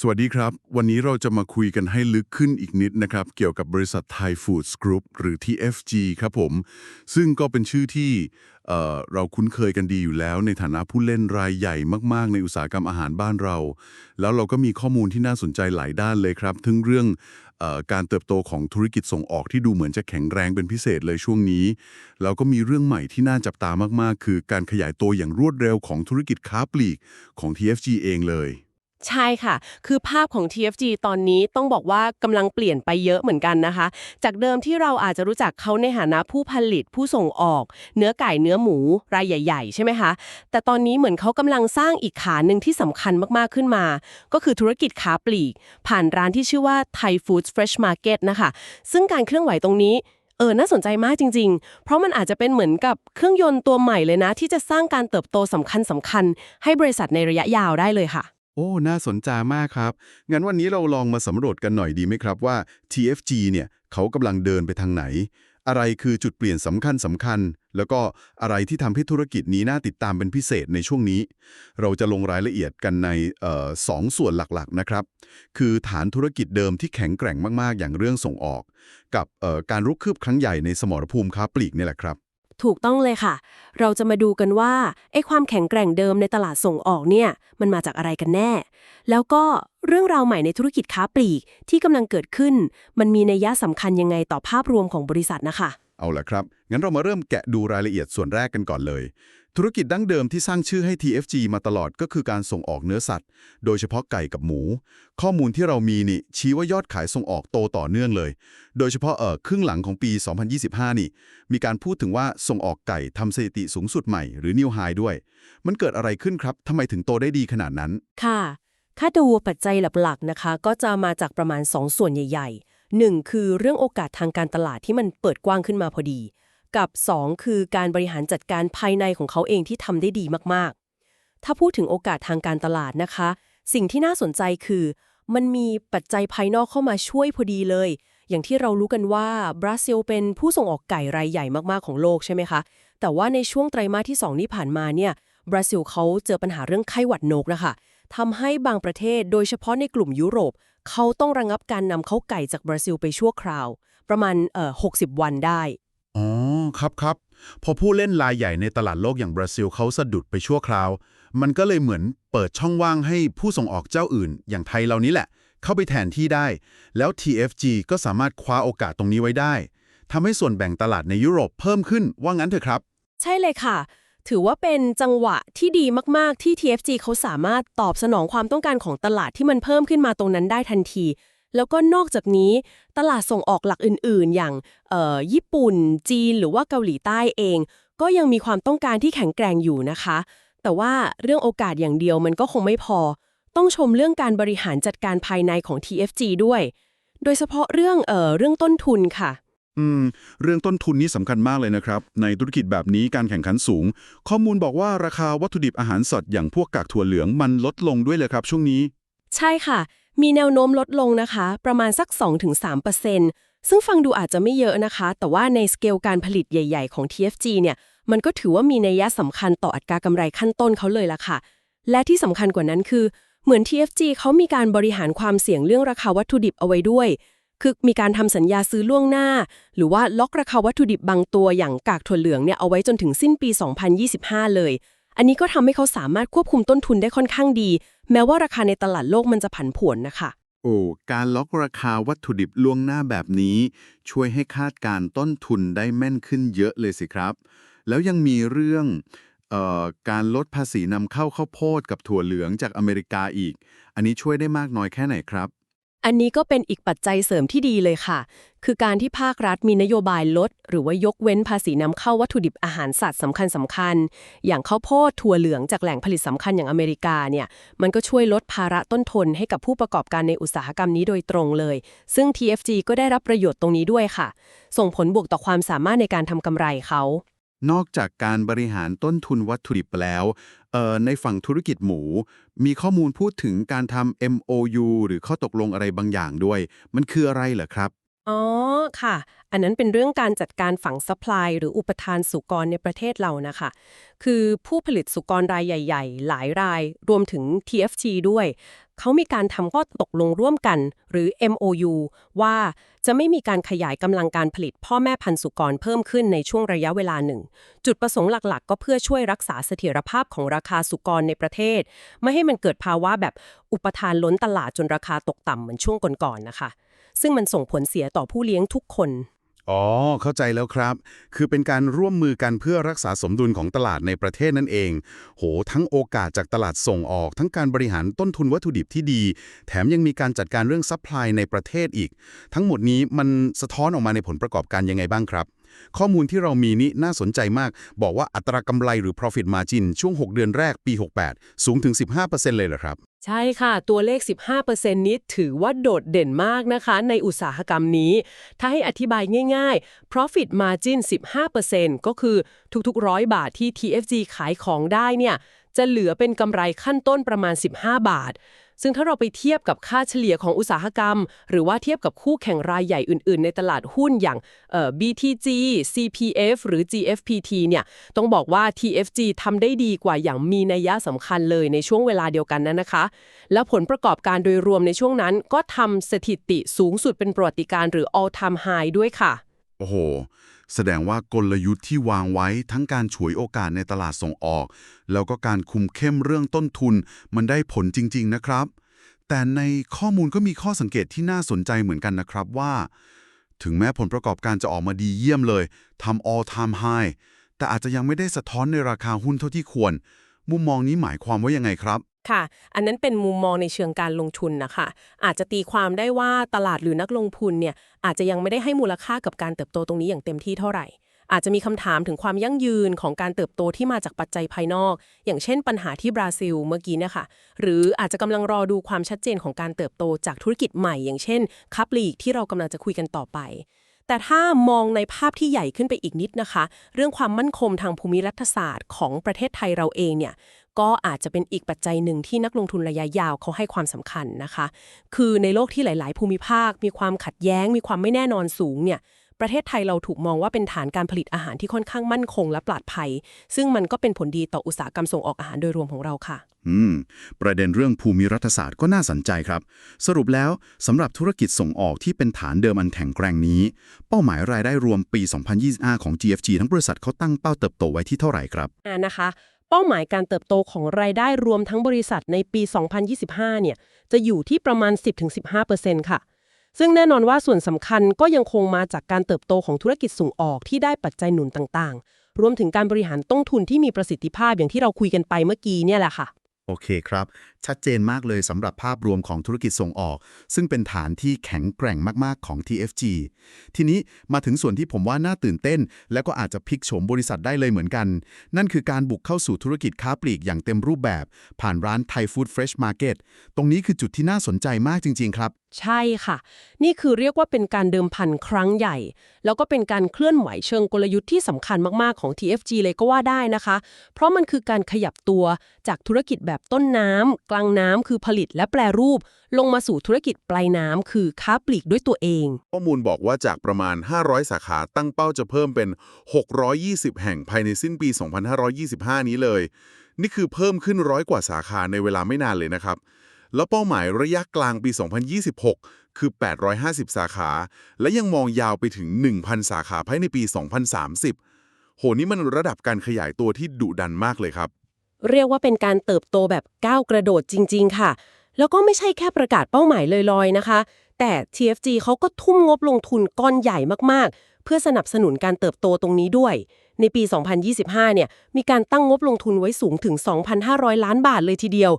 สวัสดีครับ วันนี้เราจะมาคุยกันให้ลึกขึ้นอีกนิดนะครับ เกี่ยวกับบริษัทไทยฟู้ดส์กรุ๊ปหรือ TFG ครับผม ซึ่งก็เป็นชื่อที่เเราคุ้นเคยกันดีอยู่แล้วในฐานะผู้เล่นรายใหญ่มากๆ ในอุตสาหกรรมอาหารบ้านเรา แล้วเราก็มีข้อมูลที่น่าสนใจหลายด้านเลยครับ ทั้งเรื่องอการเติบโตของธุรกิจส่งออกที่ดูเหมือนจะแข็งแรงเป็นพิเศษเลยช่วงนี้แล้วก็มีเรื่องใหม่ที่น่าจับตามากๆ คือการขยายตัวอย่างรวดเร็วของธุรกิจค้าปลีกของ TFG เองเลย ใช่ค่ะ คือภาพของ TFG ตอนนี้ต้องบอกว่ากำลังเปลี่ยนไปเยอะเหมือนกันนะคะ จากเดิมที่เราอาจจะรู้จักเขาในฐานะผู้ผลิตผู้ส่งออก เนื้อไก่เนื้อหมูรายใหญ่ ๆ ใช่ไหมคะ แต่ตอนนี้เหมือนเขากำลังสร้างอีกขาหนึ่งที่สำคัญมากๆขึ้นมา ก็คือธุรกิจค้าปลีก ผ่านร้านที่ชื่อว่า Thai Foods Fresh Market นะคะ ซึ่งการเคลื่อนไหวตรงนี้เออ น่าสนใจมากจริง ๆ เพราะมันอาจจะเป็นเหมือนกับเครื่องยนต์ตัวใหม่เลยนะ ที่จะสร้างการเติบโตสำคัญสำคัญๆให้บริษัทในระยะยาวได้เลยค่ะ โอ้ น่าสนใจมากครับ งั้นวันนี้เราลองมาสำรวจกันหน่อยดีไหมครับว่า TFG เนี่ยเขากำลังเดินไปทางไหน อะไรคือจุดเปลี่ยนสำคัญสำคัญ แล้วก็อะไรที่ทำให้ธุรกิจนี้น่าติดตามเป็นพิเศษในช่วงนี้ เราจะลงรายละเอียดกันในออสองส่วนหลักๆนะครับ คือฐานธุรกิจเดิมที่แข็งแกร่งมากๆ อย่างเรื่องส่งออก กับออการรุกคืบครั้งใหญ่ในสมรภูมิค้าปลีกนี่แหละครับ ถูกต้องเลยค่ะ เราจะมาดูกันว่าไอ้ความแข็งแกร่งเดิมในตลาดส่งออกเนี่ย มันมาจากอะไรกันแน่ แล้วก็เรื่องราวใหม่ในธุรกิจค้าปลีกที่กำลังเกิดขึ้น มันมีนัยยะสำคัญยังไงต่อภาพรวมของบริษัทนะคะ เอาล่ะครับ งั้นเรามาเริ่มแกะดูรายละเอียดส่วนแรกกันก่อนเลย ธุรกิจดั้งเดิมที่สร้างชื่อให้ TFG มาตลอดก็คือการส่งออกเนื้อสัตว์ โดยเฉพาะไก่กับหมู ข้อมูลที่เรามีนี่ชี้ว่ายอดขายส่งออกโตต่อเนื่องเลย โดยเฉพาะเออครึ่งหลังของปี 2025 นี่ มีการพูดถึงว่าส่งออกไก่ทำสถิติสูงสุดใหม่หรือนิวไฮด้วย มันเกิดอะไรขึ้นครับทำไมถึงโตได้ดีขนาดนั้น ค่ะ ถ้าดูปัจจัยหลักๆนะคะ ก็จะมาจากประมาณ 2 ส่วนใหญ่ๆ 1 คือเรื่องโอกาสทางการตลาดที่มันเปิดกว้างขึ้นมาพอดี กับ 2 คือการบริหารจัดการภายในของเขาเองที่ทำได้ดีมากๆ ถ้าพูดถึงโอกาสทางการตลาดนะคะ สิ่งที่น่าสนใจคือ มันมีปัจจัยภายนอกเข้ามาช่วยพอดีเลย อย่างที่เรารู้กันว่าบราซิลเป็นผู้ส่งออกไก่รายใหญ่มากๆของโลกใช่ไหมคะ แต่ว่าในช่วงไตรมาสที่ 2 ที่ผ่านมาเนี่ยบราซิลเขาเจอปัญหาเรื่องไข้หวัดนกนะคะทำให้บางประเทศโดยเฉพาะในกลุ่มยุโรป เขาต้องระงับการนำเข้าไก่จากบราซิลไปชั่วคราว ประมาณเอ่อ60 วันได้ ครับครับพอผู้เล่นรายใหญ่ในตลาดโลกอย่างบราซิลเขาสะดุดไปชั่วคราว มันก็เลยเหมือนเปิดช่องว่างให้ผู้ส่งออกเจ้าอื่น อย่างไทยเรานี้แหละ เข้าไปแทนที่ได้ แล้ว TFG ก็สามารถคว้าโอกาสตรงนี้ไว้ได้ทำให้ส่วนแบ่งตลาดในยุโรปเพิ่มขึ้นว่างั้นเถอะครับ ใช่เลยค่ะ ถือว่าเป็นจังหวะที่ดีมาก ๆ ที่ TFG เขาสามารถตอบสนองความต้องการของตลาดที่มันเพิ่มขึ้นมาตรงนั้นได้ทันที แล้วก็นอกจากนี้ตลาดส่งออกหลักอื่น ๆ อย่างเอ่อญี่ปุ่น จีน หรือว่าเกาหลีใต้เอง ก็ยังมีความต้องการที่แข็งแกร่งอยู่นะคะ แต่ว่าเรื่องโอกาสอย่างเดียวมันก็คงไม่พอ ต้องชมเรื่องการบริหารจัดการภายในของ TFG ด้วย โดยเฉพาะเรื่องเอ่อเรื่องต้นทุนค่ะอืมเรื่องต้นทุนนี่สำคัญมากเลยนะครับ ในธุรกิจแบบนี้การแข่งขันสูง ข้อมูลบอกว่าราคาวัตถุดิบอาหารสดอย่างพวกกากถั่วเหลืองมันลดลงด้วยเลยครับช่วงนี้ ใช่ค่ะ มีแนวโน้มลดลงนะคะ ประมาณสัก 2-3%ซึ่งฟังดูอาจจะไม่เยอะนะคะ แต่ว่าในสเกลการผลิตใหญ่ ๆ ของ TFG เนี่ยมันก็ถือว่ามีนัยยะสำคัญต่ออัตรากำไรขั้นต้นเขาเลยละค่ะ และที่สำคัญกว่านั้นคือ เหมือน TFG เขามีการบริหารความเสี่ยงเรื่องราคาวัตถุดิบเอาไว้ด้วย คือมีการทำสัญญาซื้อล่วงหน้า หรือว่าล็อกราคาวัตถุดิบบางตัวอย่างกากถั่วเหลืองเนี่ยเอาไว้จนถึงสิ้นปี 2025 เลย อันนี้ก็ทำให้เขาสามารถควบคุมต้นทุนได้ค่อนข้างดี แม้ว่าราคาในตลาดโลกมันจะผันผวนนะคะโอ้การล็อกราคาวัตถุดิบล่วงหน้าแบบนี้ ช่วยให้คาดการต้นทุนได้แม่นขึ้นเยอะเลยสิครับ แล้วยังมีเรื่องเอ่อการลดภาษีนำเข้าข้าวโพดกับถั่วเหลืองจากอเมริกาอีก อันนี้ช่วยได้มากน้อยแค่ไหนครับ อันนี้ก็เป็นอีกปัจจัยเสริมที่ดีเลยค่ะ คือการที่ภาครัฐมีนโยบายลด หรือว่ายกเว้นภาษีนำเข้าวัตถุดิบอาหารสัตว์สำคัญสำคัญ อย่างข้าวโพดถั่วเหลืองจากแหล่งผลิตสำคัญอย่างอเมริกาเนี่ย มันก็ช่วยลดภาระต้นทุนให้กับผู้ประกอบการในอุตสาหกรรมนี้โดยตรงเลย ซึ่ง TFG ก็ได้รับประโยชน์ตรงนี้ด้วยค่ะ ส่งผลบวกต่อความสามารถในการทำกำไรเขา นอกจากการบริหารต้นทุนวัตถุดิบแล้วในฝั่งธุรกิจหมู มีข้อมูลพูดถึงการทำ MOU หรือข้อตกลงอะไรบางอย่างด้วย มันคืออะไรเหรอครับ อ๋อค่ะ อันนั้นเป็นเรื่องการจัดการฝังซัพพลายหรืออุปทานสุกรในประเทศเรานะคะ คือผู้ผลิตสุกรรายใหญ่ ๆ หลายราย รวมถึง TFG ด้วย เขามีการทำข้อตกลงร่วมกัน หรือ MOU ว่าจะไม่มีการขยายกำลังการผลิตพ่อแม่พันธุ์สุกรเพิ่มขึ้นในช่วงระยะเวลาหนึ่ง จุดประสงค์หลักๆ ก็เพื่อช่วยรักษาเสถียรภาพของราคาสุกรในประเทศ ไม่ให้มันเกิดภาวะแบบอุปทานล้นตลาดจนราคาตกต่ำเหมือนช่วงก่อนๆนะคะ ซึ่งมันส่งผลเสียต่อผู้เลี้ยงทุกคน อ๋อ เข้าใจแล้วครับ คือเป็นการร่วมมือกันเพื่อรักษาสมดุลของตลาดในประเทศนั่นเอง โห ทั้งโอกาสจากตลาดส่งออก ทั้งการบริหารต้นทุนวัตถุดิบที่ดี แถมยังมีการจัดการเรื่องซัพพลายในประเทศอีก ทั้งหมดนี้มันสะท้อนออกมาในผลประกอบการยังไงบ้างครับ ข้อมูลที่เรามีนี้น่าสนใจมาก บอกว่าอัตรากำไรหรือ profit margin ช่วง 6 เดือนแรกปี 68 สูงถึง 15%เลยเหรอครับ ใช่ค่ะ ตัวเลข 15%นี้ถือว่าโดดเด่นมากนะคะ ในอุตสาหกรรมนี้ ถ้าให้อธิบายง่ายๆ profit margin 15%ก็คือทุกๆร้อยบาทที่ TFG ขายของได้เนี่ย จะเหลือเป็นกำไรขั้นต้นประมาณ 15 บาท ซึ่งถ้าเราไปเทียบกับค่าเฉลี่ยของอุตสาหกรรม หรือว่าเทียบกับคู่แข่งรายใหญ่อื่น ๆ ในตลาดหุ้นอย่างเอ่อ BTG CPF หรือ GFPT เนี่ยต้องบอกว่า TFG ทำได้ดีกว่าอย่างมีนัยยะสำคัญเลยในช่วงเวลาเดียวกันนั้นนะคะ และผลประกอบการโดยรวมในช่วงนั้น ก็ทำสถิติสูงสุดเป็นประวัติการณ์หรือ all time high ด้วยค่ะ โอ้โห แสดงว่ากลยุทธ์ที่วางไว้ทั้งการฉวยโอกาสในตลาดส่งออก แล้วก็การคุมเข้มเรื่องต้นทุน มันได้ผลจริง ๆ นะครับ แต่ในข้อมูลก็มีข้อสังเกตที่น่าสนใจเหมือนกันนะครับว่า ถึงแม้ผลประกอบการจะออกมาดีเยี่ยมเลยทำ all time high แต่อาจจะยังไม่ได้สะท้อนในราคาหุ้นเท่าที่ควร มุมมองนี้หมายความว่ายังไงครับ ค่ะ อันนั้นเป็นมุมมองในเชิงการลงทุนนะคะ อาจจะตีความได้ว่าตลาดหรือนักลงทุนเนี่ยอาจจะยังไม่ได้ให้มูลค่ากับการเติบโตตรงนี้อย่างเต็มที่เท่าไหร่ อาจจะมีคำถามถึงความยั่งยืนของการเติบโตที่มาจากปัจจัยภายนอก อย่างเช่นปัญหาที่บราซิลเมื่อกี้เนี่ยค่ะหรืออาจจะกำลังรอดูความชัดเจนของการเติบโตจากธุรกิจใหม่ อย่างเช่นคับลีกที่เรากำลังจะคุยกันต่อไป แต่ถ้ามองในภาพที่ใหญ่ขึ้นไปอีกนิดนะคะ เรื่องความมั่นคงทางภูมิรัฐศาสตร์ของประเทศไทยเราเองเนี่ยก็อาจจะเป็นอีกปัจจัยหนึ่งที่นักลงทุนระยะยาวเขาให้ความสำคัญนะคะ คือในโลกที่หลาย ๆ ภูมิภาค มีความขัดแย้ง มีความไม่แน่นอนสูงเนี่ย ประเทศไทยเราถูกมองว่าเป็นฐานการผลิตอาหารที่ค่อนข้างมั่นคงและปลอดภัย ซึ่งมันก็เป็นผลดีต่ออุตสาหกรรมส่งออกอาหารโดยรวมของเราค่ะ อืม ประเด็นเรื่องภูมิรัฐศาสตร์ก็น่าสนใจครับ สรุปแล้วสำหรับธุรกิจส่งออกที่เป็นฐานเดิมอันแข็งแกร่งนี้ เป้าหมายรายได้รวมปี 2025 ของ GFG ทั้งบริษัทเขาตั้งเป้าเติบโตไว้ที่เท่าไหร่ครับอ่านะคะเป้าหมายการเติบโตของรายได้รวมทั้งบริษัทในปี 2025 เนี่ย จะอยู่ที่ประมาณ 10-15%ค่ะ ซึ่งแน่นอนว่าส่วนสำคัญก็ยังคงมาจากการเติบโตของธุรกิจส่งออกที่ได้ปัจจัยหนุนต่างๆ รวมถึงการบริหารต้นทุนที่มีประสิทธิภาพอย่างที่เราคุยกันไปเมื่อกี้เนี่ยแหละค่ะ โอเคครับ ชัดเจนมากเลยสำหรับภาพรวมของธุรกิจส่งออก ซึ่งเป็นฐานที่แข็งแกร่งมากๆของ TFG ทีนี้มาถึงส่วนที่ผมว่าน่าตื่นเต้น แล้วก็อาจจะพลิกโฉมบริษัทได้เลยเหมือนกัน นั่นคือการบุกเข้าสู่ธุรกิจค้าปลีกอย่างเต็มรูปแบบ ผ่านร้าน Thai Food Fresh Market ตรงนี้คือจุดที่น่าสนใจมากจริง ๆ ครับ ใช่ค่ะ นี่คือเรียกว่าเป็นการเดิมพันครั้งใหญ่ แล้วก็เป็นการเคลื่อนไหวเชิงกลยุทธ์ที่สำคัญมากๆของ TFG เลยก็ว่าได้นะคะ เพราะมันคือการขยับตัวจากธุรกิจแบบต้นน้ำลางน้ำคือผลิตและแปรรูป ลงมาสู่ธุรกิจปลายน้ำคือค้าปลีกด้วยตัวเอง ข้อมูลบอกว่าจากประมาณ 500 สาขาตั้งเป้าจะเพิ่มเป็น 620 แห่งภายในสิ้นปี 2525 นี้เลย นี่คือเพิ่มขึ้นร้อยกว่าสาขาในเวลาไม่นานเลยนะครับ แล้วเป้าหมายระยะกลางปี 2026 คือ 850 สาขา และยังมองยาวไปถึง 1,000 สาขาภายในปี 2030 โหนี่มันระดับการขยายตัวที่ดุดันมากเลยครับ เรียกว่าเป็นการเติบโตแบบก้าวกระโดดจริง ๆ ค่ะ แล้วก็ไม่ใช่แค่ประกาศเป้าหมายลอยๆนะคะ แต่ TFG เขาก็ทุ่มงบลงทุนก้อนใหญ่มากๆ เพื่อสนับสนุนการเติบโตตรงนี้ด้วย ในปี 2025 เนี่ยมีการตั้งงบลงทุนไว้สูงถึง 2,500 ล้านบาทเลยทีเดียว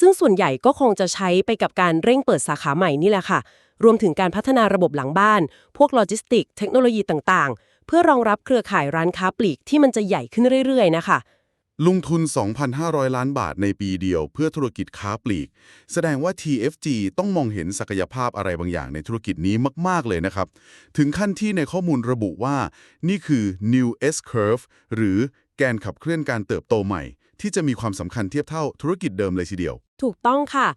ซึ่งส่วนใหญ่ก็คงจะใช้ไปกับการเร่งเปิดสาขาใหม่นี่แหละค่ะ รวมถึงการพัฒนาระบบหลังบ้าน พวกโลจิสติก เทคโนโลยีต่างๆ เพื่อรองรับเครือข่ายร้านค้าปลีกที่มันจะใหญ่ขึ้นเรื่อยๆ นะคะ ลงทุน 2,500 ล้านบาทในปีเดียวเพื่อธุรกิจค้าปลีก แสดงว่า TFG ต้องมองเห็นศักยภาพอะไรบางอย่างในธุรกิจนี้มาก ๆ เลยนะครับ ถึงขั้นที่ในข้อมูลระบุว่า นี่คือ new S curve หรือแกนขับเคลื่อนการเติบโตใหม่ ที่จะมีความสำคัญเทียบเท่าธุรกิจเดิมเลยทีเดียว ถูกต้องค่ะ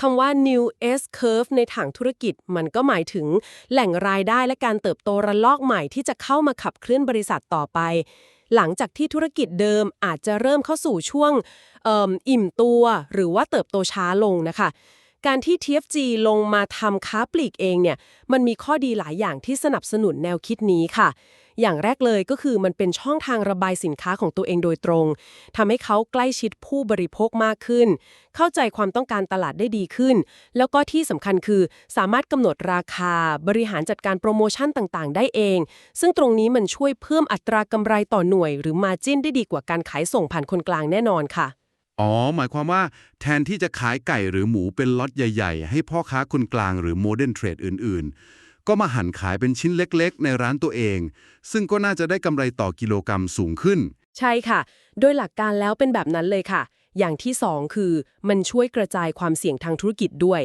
คำว่า new S curve ในทางธุรกิจ มันก็หมายถึงแหล่งรายได้และการเติบโตระลอกใหม่ที่จะเข้ามาขับเคลื่อนบริษัทต่อไป หลังจากที่ธุรกิจเดิมอาจจะเริ่มเข้าสู่ช่วงอิ่มอิ่มตัว หรือว่าเติบโตช้าลงนะคะ การที่ TFG ลงมาทำค้าปลีกเองเนี่ยมันมีข้อดีหลายอย่างที่สนับสนุนแนวคิดนี้ค่ะ อย่างแรกเลยก็คือมันเป็นช่องทางระบายสินค้าของตัวเองโดยตรงทำให้เขาใกล้ชิดผู้บริโภคมากขึ้น เข้าใจความต้องการตลาดได้ดีขึ้น แล้วก็ที่สำคัญคือสามารถกำหนดราคา บริหารจัดการโปรโมชั่นต่างๆ ได้เอง ซึ่งตรงนี้มันช่วยเพิ่มอัตรากำไรต่อหน่วย หรือมาจิ้นได้ดีกว่าการขายส่งผ่านคนกลางแน่นอนค่ะอ๋อ หมายความว่าแทนที่จะขายไก่หรือหมูเป็นล็อตใหญ่ ๆ ให้พ่อค้าคนกลางหรือโมเดิร์นเทรดอื่น ๆ ก็มาหั่นขายเป็นชิ้นเล็กๆ ในร้านตัวเอง ซึ่งก็น่าจะได้กำไรต่อกิโลกรรัมสูงขึ้น ใช่ค่ะ โดยหลักการแล้วเป็นแบบนั้นเลยค่ะ อย่างที่ 2 คือ มันช่วยกระจายความเสี่ยงทางธุรกิจด้วย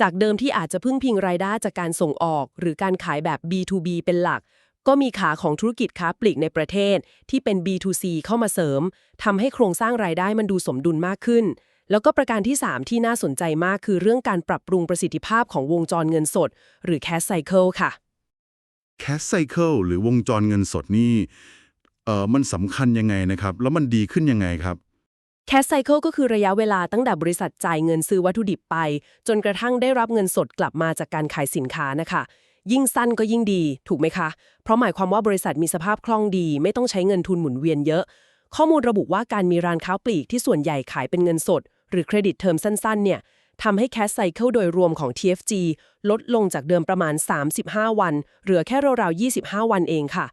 จากเดิมที่อาจจะพึ่งพิงรายได้จากการส่งออก หรือการขายแบบ B2B เป็นหลัก ก็มีขาของธุรกิจค้าปลีกในประเทศ ที่เป็น B2C เข้ามาเสริมทำให้โครงสร้างรายได้มันดูสมดุลมากขึ้น แล้วก็ประการที่ 3 ที่น่าสนใจมากคือเรื่องการปรับปรุงประสิทธิภาพของวงจรเงินสด หรือ cash cycle ค่ะ Cash Cycle หรือวงจรเงินสดนี่เออมันสำคัญยังไงนะครับ แล้วมันดีขึ้นยังไงครับ Cash Cycle ก็คือระยะเวลาตั้งแต่บริษัทจ่ายเงินซื้อวัตถุดิบไป จนกระทั่งได้รับเงินสดกลับมาจากการขายสินค้านะคะยิ่งสั้นก็ยิ่งดี ถูกไหมคะ เพราะหมายความว่าบริษัทมีสภาพคล่องดี ไม่ต้องใช้เงินทุนหมุนเวียนเยอะ ข้อมูลระบุว่าการมีร้านค้าปลีกที่ส่วนใหญ่ขายเป็นเงินสด หรือเครดิตเทอมสั้นๆ เนี่ยทำให้ Cash Cycle โดยรวมของ TFG ลดลงจากเดิมประมาณ 35 วัน เหลือแค่ราวๆ 25 วันเองค่ะ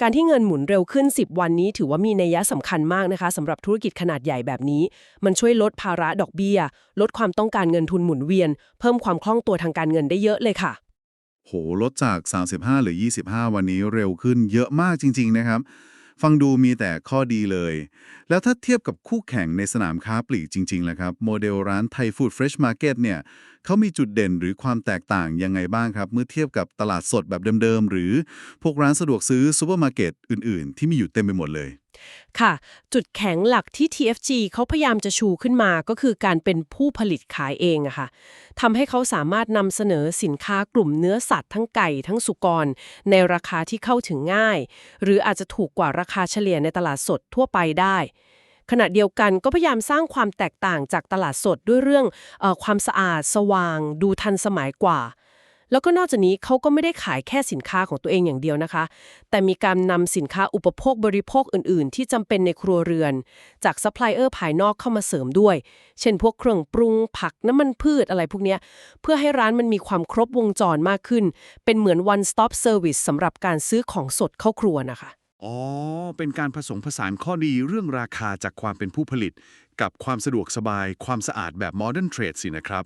การที่เงินหมุนเร็วขึ้น 10 วันนี้ถือว่ามีนัยสำคัญมากนะคะสำหรับธุรกิจขนาดใหญ่แบบนี้ มันช่วยลดภาระดอกเบี้ย ลดความต้องการเงินทุนหมุนเวียน เพิ่มความคล่องตัวทางการเงินได้เยอะเลยค่ะ โหลดจาก 35 หรือ 25 วันนี้เร็วขึ้นเยอะมากจริง ๆ นะครับ ฟังดูมีแต่ข้อดีเลย แล้วถ้าเทียบกับคู่แข่งในสนามค้าปลีกจริงๆแล้วครับ โมเดลร้านไทยฟู้ดเฟรชมาร์เก็ตเนี่ยเขามีจุดเด่นหรือความแตกต่างยังไงบ้างครับ เมื่อเทียบกับตลาดสดแบบเดิมๆ หรือพวกร้านสะดวกซื้อซูเปอร์มาร์เก็ตอื่นๆ ที่มีอยู่เต็มไปหมดเลย ค่ะ จุดแข็งหลักที่ TFG เขาพยายามจะชูขึ้นมาก็คือการเป็นผู้ผลิตขายเองอะค่ะทำให้เขาสามารถนำเสนอสินค้ากลุ่มเนื้อสัตว์ทั้งไก่ทั้งสุกร ในราคาที่เข้าถึงง่าย หรืออาจจะถูกกว่าราคาเฉลี่ยในตลาดสดทั่วไปได้ขณะเดียวกันก็พยายามสร้างความแตกต่างจากตลาดสดด้วยเรื่องอความสะอาดสว่าง ดูทันสมัยกว่า แล้วก็นอกจากนี้เขาก็ไม่ได้ขายแค่สินค้าของตัวเองอย่างเดียวนะคะ แต่มีการนำสินค้าอุปโภคบริโภคอื่น ๆ ที่จำเป็นในครัวเรือน จากซัพพลายเออร์ภายนอกเข้ามาเสริมด้วย เช่นพวกเครื่องปรุงผักน้ำมันพืชอะไรพวกนี้เพื่อให้ร้านมันมีความครบวงจรมากขึ้น เป็นเหมือน one stop service สำหรับการซื้อของสดเข้าครัวนะคะ อ๋อ เป็นการผสมผสานข้อดีเรื่องราคาจากความเป็นผู้ผลิต กับความสะดวกสบาย ความสะอาดแบบ Modern Trade สินะครับ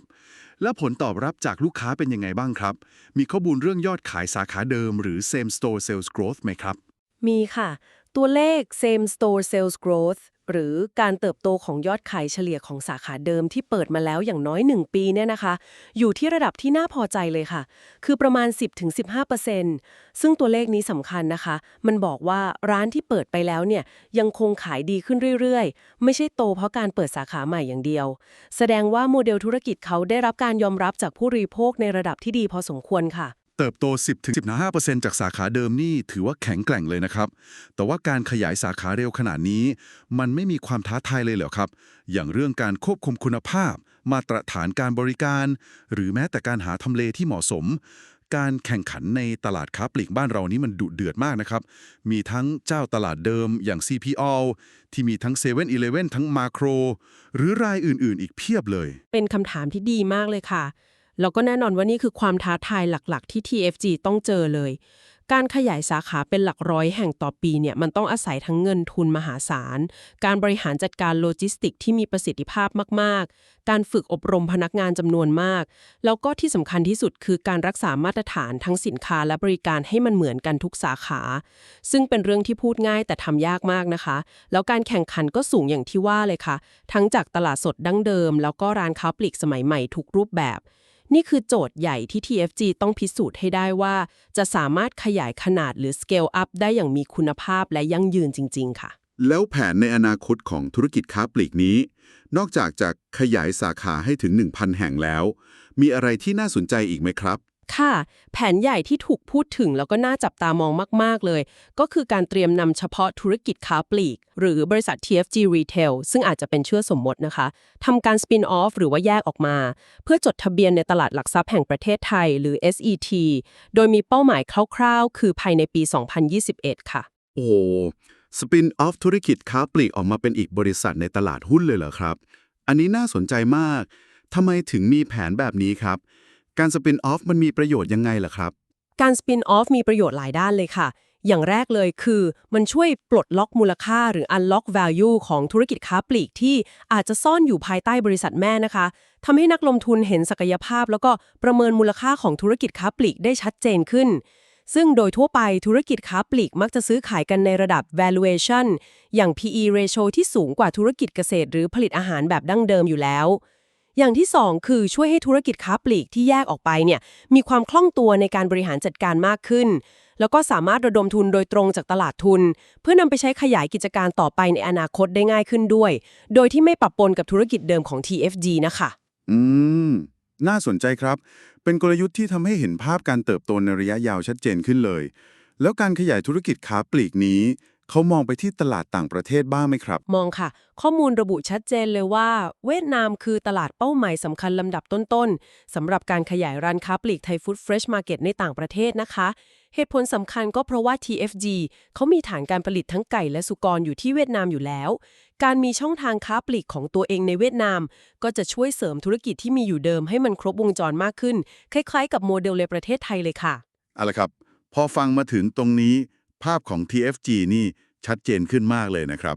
แล้วผลตอบรับจากลูกค้าเป็นยังไงบ้างครับ มีข้อมูลเรื่องยอดขายสาขาเดิม หรือ same store sales growth ไหมครับ มีค่ะ ตัวเลข same store sales growth หรือการเติบโตของยอดขายเฉลี่ยของสาขาเดิมที่เปิดมาแล้วอย่างน้อย 1 ปีเนี่ยนะคะ อยู่ที่ระดับที่น่าพอใจเลยค่ะ คือประมาณ 10-15%ซึ่งตัวเลขนี้สำคัญนะคะ มันบอกว่าร้านที่เปิดไปแล้วเนี่ยยังคงขายดีขึ้นเรื่อยๆ ไม่ใช่โตเพราะการเปิดสาขาใหม่อย่างเดียว แสดงว่าโมเดลธุรกิจเขาได้รับการยอมรับจากผู้บริโภคในระดับที่ดีพอสมควรค่ะ เติบโต 10-15%จากสาขาเดิมนี่ถือว่าแข็งแกร่งเลยนะครับ แต่ว่าการขยายสาขาเร็วขนาดนี้ มันไม่มีความท้าทายเลยเหรอครับ อย่างเรื่องการควบคุมคุณภาพ มาตรฐานการบริการ หรือแม้แต่การหาทำเลที่เหมาะสม การแข่งขันในตลาดค้าปลีกบ้านเรานี้มันดุเดือดมากนะครับ มีทั้งเจ้าตลาดเดิมอย่าง CPO ที่มีทั้ง7 e เ e ่ e อทั้งมาโครหรือรายอื่นๆ อีกเพียบเลย เป็นคำถามที่ดีมากเลยค่ะ แล้วก็แน่นอนว่านี่คือความท้าทายหลักๆ ที่ TFG ต้องเจอเลย การขยายสาขาเป็นหลักร้อยแห่งต่อปีเนี่ยมันต้องอาศัยทั้งเงินทุนมหาศาล การบริหารจัดการโลจิสติกที่มีประสิทธิภาพมากๆ การฝึกอบรมพนักงานจำนวนมาก แล้วก็ที่สำคัญที่สุดคือการรักษามาตรฐานทั้งสินค้าและบริการให้มันเหมือนกันทุกสาขา ซึ่งเป็นเรื่องที่พูดง่ายแต่ทำยากมากนะคะ แล้วการแข่งขันก็สูงอย่างที่ว่าเลยค่ะ ทั้งจากตลาดสดดั้งเดิม แล้วก็ร้านค้าปลีกสมัยใหม่ทุกรูปแบบ นี่คือโจทย์ใหญ่ที่ TFG ต้องพิสูจน์ให้ได้ว่า จะสามารถขยายขนาดหรือ scale up ได้อย่างมีคุณภาพและยั่งยืนจริง ๆ ค่ะ แล้วแผนในอนาคตของธุรกิจค้าปลีกนี้ นอกจากจะขยายสาขาให้ถึง 1,000 แห่งแล้ว มีอะไรที่น่าสนใจอีกไหมครับ ค่ะ แผนใหญ่ที่ถูกพูดถึงแล้วก็น่าจับตามองมาก ๆ เลย ก็คือการเตรียมนำเฉพาะธุรกิจค้าปลีก หรือบริษัท TFG Retail ซึ่งอาจจะเป็นเชื่อสมมตินะคะทำการ spin off หรือว่าแยกออกมา เพื่อจดทะเบียนในตลาดหลักทรัพย์แห่งประเทศไทยหรือ SET โดยมีเป้าหมายคร่าวๆ คือภายในปี 2021 ค่ะ โอ้สปินออฟธุรกิจค้าปลีกออกมาเป็นอีกบริษัทในตลาดหุ้นเลยเหรอครับ อันนี้น่าสนใจมากทำไมถึงมีแผนแบบนี้ครับ การสปินออฟมันมีประโยชน์ยังไงล่ะครับ การ spin off มีประโยชน์หลายด้านเลยค่ะ อย่างแรกเลยคือมันช่วยปลดล็อกมูลค่าหรือ unlock value ของธุรกิจค้าปลีกที่อาจจะซ่อนอยู่ภายใต้บริษัทแม่นะคะทำให้นักลงทุนเห็นศักยภาพ แล้วก็ประเมินมูลค่าของธุรกิจค้าปลีกได้ชัดเจนขึ้น ซึ่งโดยทั่วไปธุรกิจค้าปลีกมักจะซื้อขายกันในระดับ valuation อย่าง PE ratio ที่สูงกว่าธุรกิจเกษตร หรือผลิตอาหารแบบดั้งเดิมอยู่แล้ว อย่างที่ 2 คือช่วยให้ธุรกิจค้าปลีกที่แยกออกไปเนี่ยมีความคล่องตัวในการบริหารจัดการมากขึ้น แล้วก็สามารถระดมทุนโดยตรงจากตลาดทุน เพื่อนำไปใช้ขยายกิจการต่อไปในอนาคตได้ง่ายขึ้นด้วย โดยที่ไม่ปรับปนกับธุรกิจเดิมของ TFG นะคะ อืม น่าสนใจครับ เป็นกลยุทธ์ที่ทำให้เห็นภาพการเติบโตในระยะยาวชัดเจนขึ้นเลย แล้วการขยายธุรกิจค้าปลีกนี้ เขามองไปที่ตลาดต่างประเทศบ้างไหมครับ มองค่ะ ข้อมูลระบุชัดเจนเลยว่า เวียดนามคือตลาดเป้าหมายสำคัญลำดับต้นๆสำหรับการขยายร้านค้าปลีกไทยฟู้ดเฟรชมาร์เก็ตในต่างประเทศนะคะ เหตุผลสำคัญก็เพราะว่า TFG เขามีฐานการผลิตทั้งไก่และสุกรอยู่ที่เวียดนามอยู่แล้ว การมีช่องทางค้าปลีกของตัวเองในเวียดนาม ก็จะช่วยเสริมธุรกิจที่มีอยู่เดิมให้มันครบวงจรมากขึ้น คล้ายๆ กับโมเดลในประเทศไทยเลยค่ะเอาละครับ พอฟังมาถึงตรงนี้ ภาพของ TFG นี่ชัดเจนขึ้นมากเลยนะครับ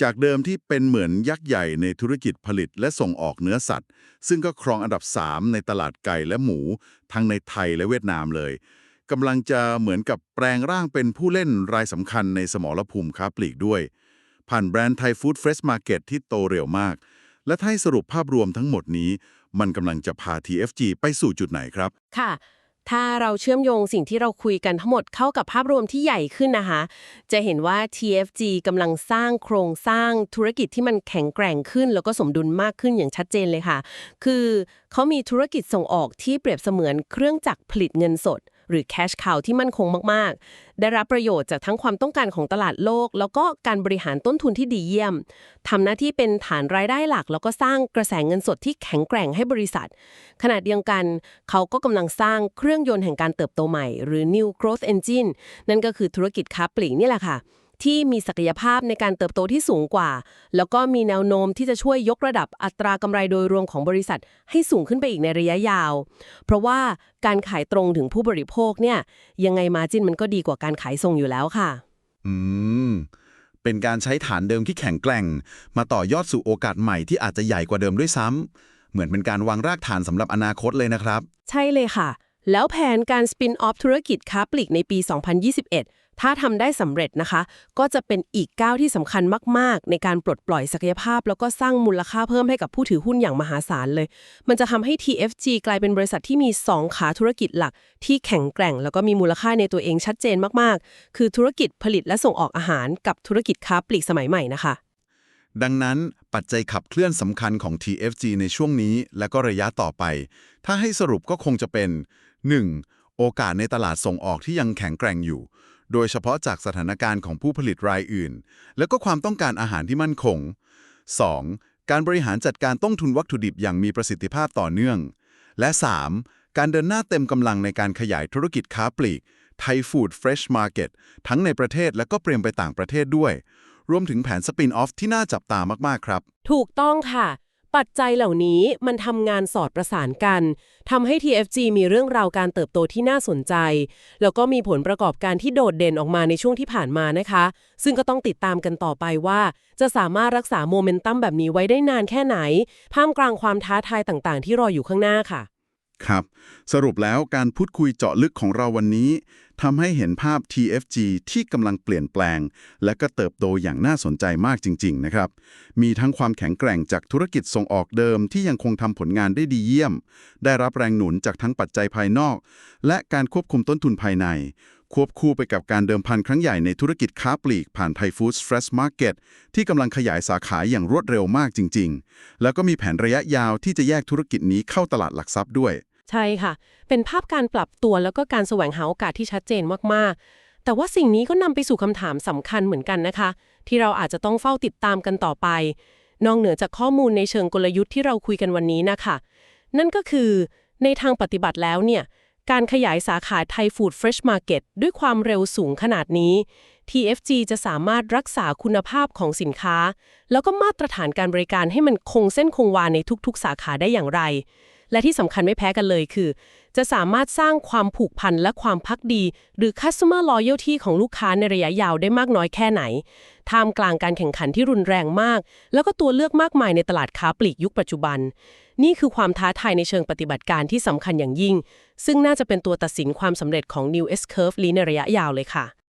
จากเดิมที่เป็นเหมือนยักษ์ใหญ่ในธุรกิจผลิตและส่งออกเนื้อสัตว์ ซึ่งก็ครองอันดับ 3 ในตลาดไก่และหมู ทั้งในไทยและเวียดนามเลยกำลังจะเหมือนกับแปลงร่างเป็นผู้เล่นรายสำคัญในสมรภูมิค้าปลีกด้วย ผ่านแบรนด์ไทยฟู้ดเฟรชมาร์เก็ตที่โตเร็วมาก และถ้าให้สรุปภาพรวมทั้งหมดนี้ มันกำลังจะพา TFG ไปสู่จุดไหนครับ ค่ะ ถ้าเราเชื่อมโยงสิ่งที่เราคุยกันทั้งหมดเข้ากับภาพรวมที่ใหญ่ขึ้นนะคะ จะเห็นว่า TFG กำลังสร้างโครงสร้างธุรกิจที่มันแข็งแกร่งขึ้น แล้วก็สมดุลมากขึ้นอย่างชัดเจนเลยค่ะ คือเขามีธุรกิจส่งออกที่เปรียบเสมือนเครื่องจักรผลิตเงินสด หรือ cash cow ที่มั่นคงมากๆ ได้รับประโยชน์จากทั้งความต้องการของตลาดโลก แล้วก็การบริหารต้นทุนที่ดีเยี่ยมทำหน้าที่เป็นฐานรายได้หลัก แล้วก็สร้างกระแสเงินสดที่แข็งแกร่งให้บริษัท ขณะเดียวกัน เขาก็กำลังสร้างเครื่องยนต์แห่งการเติบโตใหม่ หรือ new growth engine นั่นก็คือธุรกิจค้าปลีกนี่แหละค่ะ ที่มีศักยภาพในการเติบโตที่สูงกว่า แล้วก็มีแนวโน้มที่จะช่วยยกระดับอัตรากำไรโดยรวมของบริษัทให้สูงขึ้นไปอีกในระยะยาว เพราะว่าการขายตรงถึงผู้บริโภคเนี่ยยังไงมาจินมันก็ดีกว่าการขายส่งอยู่แล้วค่ะ อืม เป็นการใช้ฐานเดิมที่แข็งแกร่ง มาต่อยอดสู่โอกาสใหม่ที่อาจจะใหญ่กว่าเดิมด้วยซ้ำเหมือนเป็นการวางรากฐานสำหรับอนาคตเลยนะครับ ใช่เลยค่ะ แล้วแผนการสปินออฟธุรกิจค้าปลีกในปี 2021 ถ้าทำได้สำเร็จนะคะ ก็จะเป็นอีกก้าวที่สำคัญมาก ๆ ในการปลดปล่อยศักยภาพ แล้วก็สร้างมูลค่าเพิ่มให้กับผู้ถือหุ้นอย่างมหาศาลเลย มันจะทำให้ TFG กลายเป็นบริษัทที่มี 2 ขาธุรกิจหลัก ที่แข็งแกร่ง แล้วก็มีมูลค่าในตัวเองชัดเจนมาก ๆ คือธุรกิจผลิตและส่งออกอาหาร กับธุรกิจค้าปลีกสมัยใหม่นะคะ ดังนั้นปัจจัยขับเคลื่อนสำคัญของ TFG ในช่วงนี้ และก็ระยะต่อไป ถ้าให้สรุปก็คงจะเป็น 1. โอกาสในตลาดส่งออกที่ยังแข็งแกร่งอยู่ โดยเฉพาะจากสถานการณ์ของผู้ผลิตรายอื่น แล้วก็ความต้องการอาหารที่มั่นคง 2. การบริหารจัดการต้นทุนวัตถุดิบอย่างมีประสิทธิภาพต่อเนื่อง และ 3. การเดินหน้าเต็มกำลังในการขยายธุรกิจค้าปลีกไทยฟู้ดเฟรชมาร์เก็ตทั้งในประเทศและก็เตรียมไปต่างประเทศด้วย รวมถึงแผนสปินออฟที่น่าจับตามากๆครับ ถูกต้องค่ะ ปัจจัยเหล่านี้มันทำงานสอดประสานกันทำให้ TFG มีเรื่องราวการเติบโตที่น่าสนใจ แล้วก็มีผลประกอบการที่โดดเด่นออกมาในช่วงที่ผ่านมานะคะ ซึ่งก็ต้องติดตามกันต่อไปว่า จะสามารถรักษาโมเมนตัมแบบนี้ไว้ได้นานแค่ไหนท่ามกลางความท้าทายต่างๆ ที่รออยู่ข้างหน้าค่ะ ครับ สรุปแล้วการพูดคุยเจาะลึกของเราวันนี้ ทำให้เห็นภาพ TFG ที่กำลังเปลี่ยนแปลง และก็เติบโตอย่างน่าสนใจมากจริง ๆ นะครับ มีทั้งความแข็งแกร่งจากธุรกิจส่งออกเดิมที่ยังคงทำผลงานได้ดีเยี่ยม ได้รับแรงหนุนจากทั้งปัจจัยภายนอก และการควบคุมต้นทุนภายใน ควบคู่ไปกับการเดิมพันครั้งใหญ่ในธุรกิจค้าปลีกผ่านไทยฟู้ดสเฟรชมาร์เก็ตที่กำลังขยายสาขาอย่างรวดเร็วมากจริง ๆ แล้วก็มีแผนระยะยาวที่จะแยกธุรกิจนี้เข้าตลาดหลักทรัพย์ด้วย ใช่ค่ะ เป็นภาพการปรับตัวแล้วก็การแสวงหาโอกาสที่ชัดเจนมากๆ แต่ว่าสิ่งนี้ก็นำไปสู่คำถามสำคัญเหมือนกันนะคะ ที่เราอาจจะต้องเฝ้าติดตามกันต่อไป นอกเหนือจากข้อมูลในเชิงกลยุทธ์ที่เราคุยกันวันนี้นะคะนั่นก็คือในทางปฏิบัติแล้วเนี่ยการขยายสาขาไทยฟู้ดเฟรชมาร์เก็ตด้วยความเร็วสูงขนาดนี้ TFG จะสามารถรักษาคุณภาพของสินค้า แล้วก็มาตรฐานการบริการให้มันคงเส้นคงวาในทุกๆ สาขาได้อย่างไร และที่สำคัญไม่แพ้กันเลยคือ จะสามารถสร้างความผูกพันและความพักดี หรือ customer loyalty ของลูกค้าในระยะยาวได้มากน้อยแค่ไหนท่ามกลางการแข่งขันที่รุนแรงมาก แล้วก็ตัวเลือกมากมายในตลาดค้าปลีกยุคปัจจุบัน นี่คือความท้าทายในเชิงปฏิบัติการที่สำคัญอย่างยิ่ง ซึ่งน่าจะเป็นตัวตัดสินความสำเร็จของ New S Curve ลีในระยะยาวเลยค่ะ